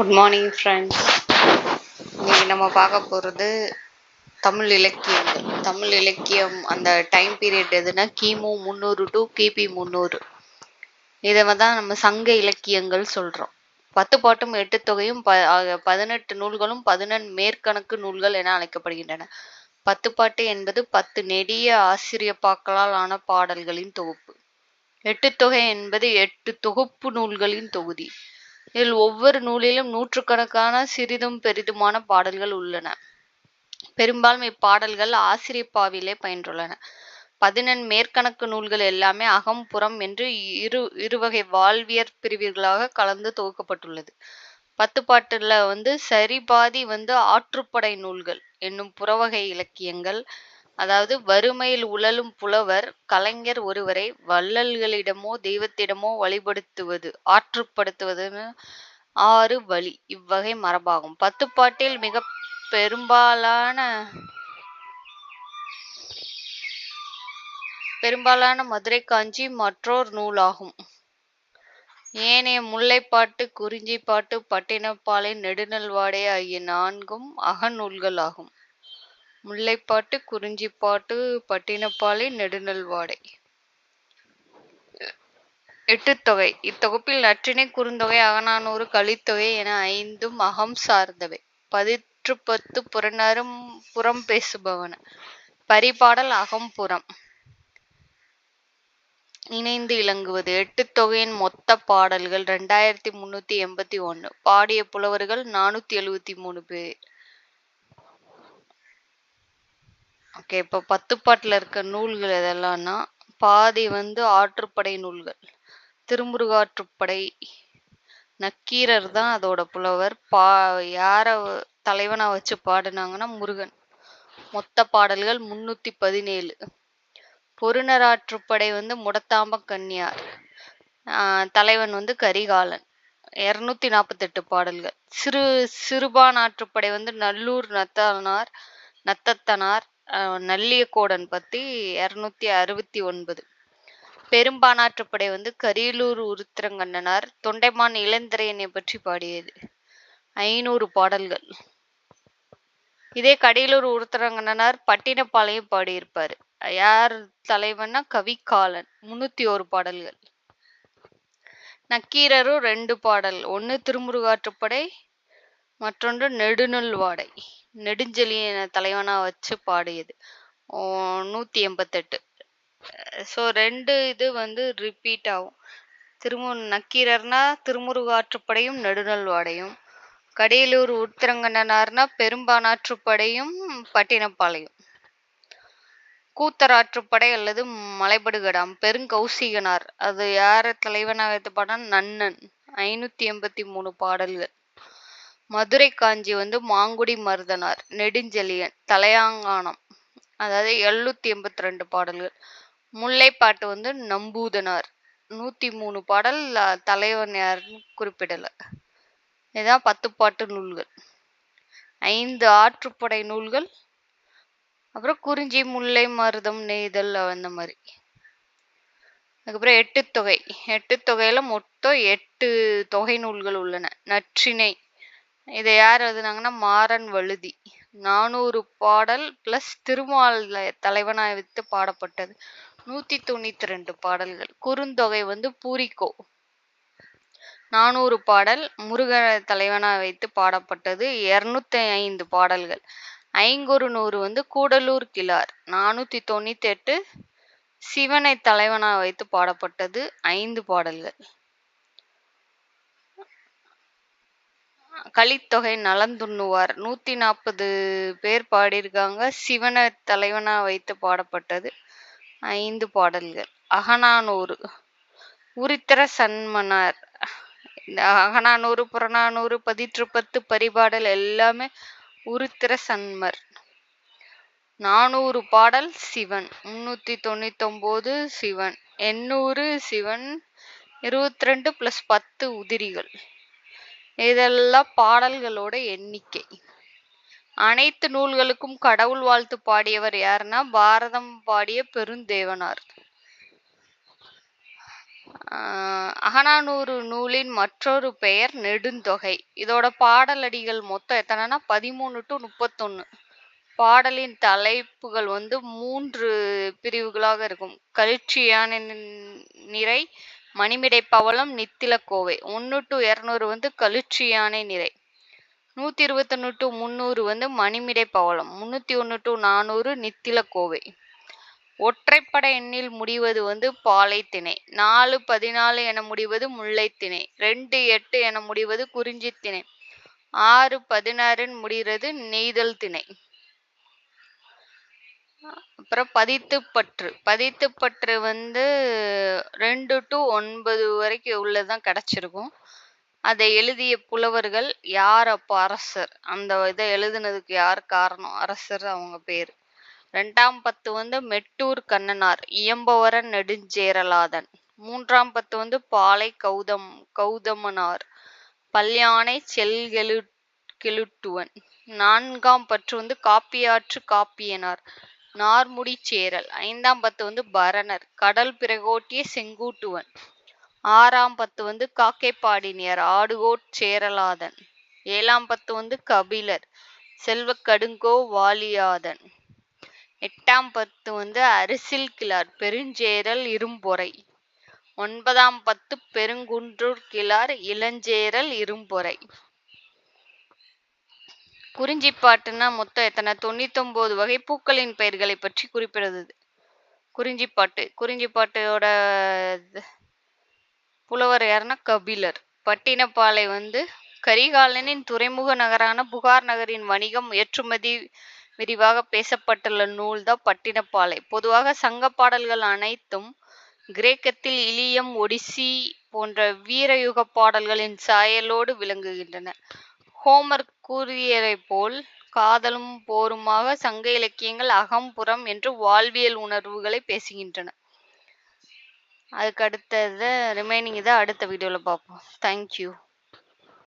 Good morning friends இன்னைக்கு நம்ம பார்க்க போகிறது தமிழ் இலக்கியங்கள் தமிழ் இலக்கியம் அந்த டைம் பீரியட் எதுனா கிமு முந்நூறு டு கிபி முந்நூறு. இதை தான் நம்ம சங்க இலக்கியங்கள் சொல்கிறோம் பத்து பாட்டும் எட்டு தொகையும் ப பதினெட்டு நூல்களும் பதினெண் மேற்கணக்கு நூல்கள் என அழைக்கப்படுகின்றன. பத்து பாட்டு என்பது பத்து நெடிய ஆசிரியப்பாக்களால் ஆன பாடல்களின் தொகுப்பு. எட்டு தொகை என்பது எட்டு தொகுப்பு நூல்களின் தொகுதி. இதில் ஒவ்வொரு நூலிலும் நூற்றுக்கணக்கான சிறிதும் பெரிதுமான பாடல்கள் உள்ளன. பெரும்பாலும் இப்பாடல்கள் ஆசிரியப்பாவிலே பயின்றுள்ளன. பதினெண் மேற்கணக்கு நூல்கள் எல்லாமே அகம் புறம் என்று இரு இருவகை வாழ்வியற் பிரிவுகளாக கலந்து தொகுக்கப்பட்டுள்ளது. பத்து பாட்டுல வந்து சரி பாதி வந்து ஆற்றுப்படை நூல்கள் என்னும் புறவகை இலக்கியங்கள் அதாவது வறுமையில் உழலும் புலவர் கலைஞர் ஒருவரை வள்ளல்களிடமோ தெய்வத்திடமோ வழிபடுத்துவது ஆற்றுப்படுத்துவதுன்னு ஆறு வழி. இவ்வகை மரபாகும். பத்துப்பாட்டில் மிக பெரும்பாலான பெரும்பாலான மதுரை காஞ்சி மற்றோர் நூலாகும். ஏனைய முல்லைப்பாட்டு குறிஞ்சிப்பாட்டு பட்டினப்பாலை நெடுநல்வாடை ஆகிய நான்கும் அகநூல்கள் ஆகும் முல்லைப்பாட்டு குறிஞ்சிப்பாட்டு பட்டினப்பாலை நெடுநல்வாடை. எட்டுத்தொகை இத்தொகுப்பில் நற்றினை குறுந்தொகை அகநானூறு கலித்தொகை என ஐந்தும் அகம் சார்ந்தவை. பதிற்று பத்து புறநரும் புறம் பேசுபவன. பரிபாடல் அகம்புறம் இணைந்து இலங்குவது. எட்டு தொகையின் மொத்த பாடல்கள் ரெண்டாயிரத்தி முன்னூத்தி எண்பத்தி ஒன்று பாடிய புலவர்கள் நானூத்தி எழுவத்தி மூணு பேர். ஓகே இப்போ பத்து பாட்டில் இருக்க நூல்கள் எதெல்லாம்னா பாதி வந்து ஆற்றுப்படை நூல்கள். திருமுருகாற்றுப்படை நக்கீரர் தான் அதோட புலவர். பா யாரை தலைவனா வச்சு பாடினாங்கன்னா முருகன். மொத்த பாடல்கள் முன்னூத்தி பதினேழு. பொருணராற்றுப்படை வந்து முடத்தாம்ப கன்னியார். தலைவன் வந்து கரிகாலன். இரநூத்தி நாற்பத்தெட்டு பாடல்கள். சிறு சிறுபான் ஆற்றுப்படை வந்து நல்லூர் நத்தனார் நத்தத்தனார் நல்லியக்கோடன் பத்தி இரநூத்தி அறுபத்தி ஒன்பது. பெரும்பானாற்றுப்படை வந்து கரியலூர் உருத்திரங்கண்ணனார் தொண்டைமான் இளந்திரையனை பற்றி பாடியது. ஐநூறு பாடல்கள். இதே கடியலூர் உருத்திரங்கண்ணனார் பட்டினப்பாளையம் பாடியிருப்பாரு. யார் தலைவன்னா கவிகாலன். முன்னூத்தி ஒரு பாடல்கள். நக்கீரரும் ரெண்டு பாடல். ஒன்று திருமுருகாற்றுப்படை மற்றொன்று நெடுநல்வாடை. நெடுஞ்செழியன தலைவனாக வச்சு பாடியது. நூற்றி எண்பத்தெட்டு ஸோ ரெண்டு இது வந்து ரிப்பீட் ஆகும். திருமு நக்கீரர்னா திருமுருகாற்றுப்படையும் நெடுநல்வாடையும். கடையலூர் உத்திரங்கண்ணனார்னா பெரும்பானாற்றுப்படையும் பட்டினப்பாளையம். கூத்தராற்றுப்படை அல்லது மலைபடுகடாம் பெருங்கௌசிகனார். அது யார தலைவனாக எடுத்து பாடம் நன்னன். ஐநூத்தி எண்பத்தி மூணு பாடல்கள். மதுரை காஞ்சி வந்து மாங்குடி மருதனார் நெடுஞ்செழியன் தலையாங்கானம். அதாவது எழுநூத்தி எண்பத்தி ரெண்டு பாடல்கள் முல்லைப்பாட்டு வந்து நம்பூதனார். நூத்தி மூணு பாடல் தலைவன் யாருன்னு குறிப்பிடல. இதான் பத்து பாட்டு நூல்கள். ஐந்து ஆற்றுப்படை நூல்கள். அப்புறம் குறிஞ்சி முல்லை மருதம் நெய்தல் அந்த மாதிரி. அதுக்கப்புறம் எட்டு தொகை. எட்டு தொகையில மொத்தம் எட்டு தொகை நூல்கள் உள்ளன. நற்றிணை. இதை யார் எழுதுனாங்கன்னா மாறன் வழுதி. நானூறு பாடல் பிளஸ் திருமால் தலைவனாய் வைத்து பாடப்பட்டது. நூத்தி தொண்ணூத்தி ரெண்டு பாடல்கள். குறுந்தொகை வந்து பூரிக்கோ. நானூறு பாடல் முருக தலைவனா வைத்து பாடப்பட்டது. இருநூத்தி ஐந்து பாடல்கள். ஐங்குறு நூறு வந்து கூடலூர் கிளார் நானூத்தி தொண்ணூத்தி எட்டு சிவனை தலைவனா வைத்து பாடப்பட்டது. ஐந்து பாடல்கள். கலித்தொகை நலந்துண்ணுவார். நூத்தி நாற்பது பேர் பாடியிருக்காங்க. சிவனை தலைவனா வைத்து பாடப்பட்டது ஐந்து பாடல்கள். அகனானூறு உரித்திர சன்மனார். இந்த அகனானூறு புறநானூறு பதிற்றுப்பத்து பரிபாடல் எல்லாமே உருத்திர சன்மர். நானூறு பாடல் சிவன். முன்னூத்தி தொண்ணூத்தொம்பது சிவன். எண்ணூறு சிவன். இருபத்தி ரெண்டு பிளஸ் பத்து உதிரிகள். இதெல்லாம் பாடல்களோட எண்ணிக்கை. அனைத்து நூல்களுக்கும் கடவுள் வாழ்த்து பாடியவர் யாருன்னா பாரதம் பாடிய பெருந்தேவனார். ஆஹ் நூலின் மற்றொரு பெயர் நெடுந்தொகை. இதோட பாடலடிகள் மொத்தம் எத்தனைனா பதிமூணு டு முப்பத்தொன்னு. பாடலின் தலைப்புகள் வந்து மூன்று பிரிவுகளாக இருக்கும். கலிச்சியான நி- நிறை மணிமிடை பவளம் நித்தில கோவை ஒன்று டு இரநூறு வந்து கலிச்சி யானை நிறை. நூற்றி இருபத்தொன்று டு முந்நூறு வந்து மணிமிடை பவளம் முந்நூற்றி ஒன்று டு நானூறு நித்தில கோவை ஒற்றைப்படை எண்ணில் முடிவது வந்து பாலைத்திணை. நாலு பதினாலு என முடிவது முல்லை திணை ரெண்டு எட்டு என முடிவது குறிஞ்சி திணை ஆறு பதினாறுன்னு முடிகிறது நெய்தல் திணை. அப்புறம் பதித்துப்பற்று. பதித்துப்பற்று வந்து ரெண்டு டு ஒன்பது வரைக்கும் உள்ளதான் கிடைச்சிருக்கும். அதை எழுதிய புலவர்கள் யார் அப்போ அரசர்? அந்த இதை எழுதுனதுக்கு யார் காரணம்? அரசர் அவங்க பேர். ரெண்டாம் பத்து வந்து மெட்டூர் கண்ணனார் இயம்பவரன் நெடுஞ்சேரலாதன். மூன்றாம் பத்து வந்து பாலை கௌதம் கௌதமனார் பல்யானை செல்கெழு கெழுட்டுவன். நான்காம் பற்று வந்து காப்பியாற்று காப்பியனார். நார்முடி சேரல். ஐந்தாம் பத்து வந்து பரணர். கடல் பிறகோட்டிய செங்கூட்டுவன். ஆறாம் பத்து வந்து காக்கைப்பாடினியர் ஆடுகோட் சேரலாதன். ஏழாம் பத்து வந்து கபிலர் செல்வ கடுங்கோ வாலியாதன். எட்டாம் பத்து வந்து அரிசில் கிளார் பெருஞ்சேரல் இரும்பொறை. ஒன்பதாம் பத்து பெருங்குன்றூர் கிளார் இளஞ்சேரல் இரும்பொறை. குறிஞ்சிப்பாட்டுன்னா மொத்தம் எத்தனை? தொண்ணூத்தொன்பது வகை பூக்களின் பெயர்களை பற்றி குறிப்பிடுறது. குறிஞ்சிப்பாட்டு. குறிஞ்சிப்பாட்டோட புலவர் யாருன்னா கபிலர். பட்டினப்பாலை வந்து கரிகாலனின் துறைமுக நகரான புகார் நகரின் வணிகம் ஏற்றுமதி விரிவாக பேசப்பட்டுள்ள நூல் தான் பட்டினப்பாலை. பொதுவாக சங்க பாடல்கள் அனைத்தும் கிரேக்கத்தில் இலியம் ஒடிசி போன்ற வீரயுக பாடல்களின் சாயலோடு விளங்குகின்றன. ஹோமர் கூறியதைப் போல் காதலும் போருமாக சங்க இலக்கியங்கள் அகம் புறம் என்று வாழ்வியல் உணர்வுகளை பேசுகின்றன. அதுக்கு அடுத்தது ரிமைனிங் இதை அடுத்த வீடியோவில் பார்ப்போம். தேங்க்யூ